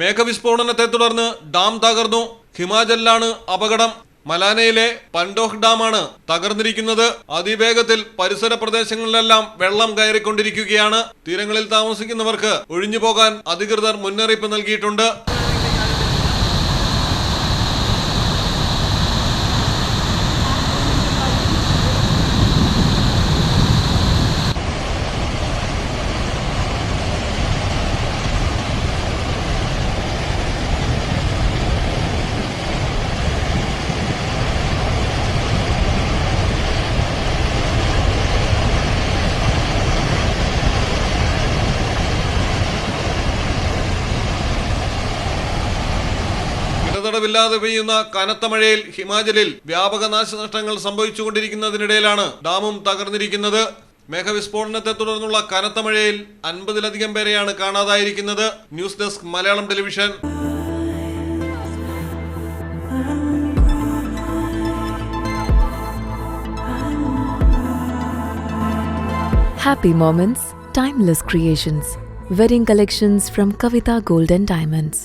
മേഘവിസ്ഫോടനത്തെ തുടർന്ന് ഡാം തകർന്നു. ഹിമാചലിലാണ് അപകടം. മലാനയിലെ പൻഡോഹ് ഡാമാണ് തകർന്നിരിക്കുന്നത്. അതിവേഗത്തിൽ പരിസര പ്രദേശങ്ങളിലെല്ലാം വെള്ളം കയറിക്കൊണ്ടിരിക്കുകയാണ്. തീരങ്ങളിൽ താമസിക്കുന്നവർക്ക് ഒഴിഞ്ഞു പോകാൻ അധികൃതർ മുന്നറിയിപ്പ് നൽകിയിട്ടുണ്ട്. ഇടതടവില്ലാതെ പെയ്യുന്ന കനത്ത മഴയിൽ ഹിമാചലിൽ വ്യാപക നാശനഷ്ടങ്ങൾ സംഭവിച്ചുകൊണ്ടിരിക്കുന്നതിനിടയിലാണ് ഡാമും തകർന്നിരിക്കുന്നത് മേഘവിസ്ഫോടനത്തെ തുടർന്നുള്ള കനത്ത മഴയിൽ അൻപതിലധികം പേരെയാണ് കാണാതായിരിക്കുന്നത് news desk Malayalam television Happy moments, timeless creations. Wedding collections from Kavita Gold and Diamonds.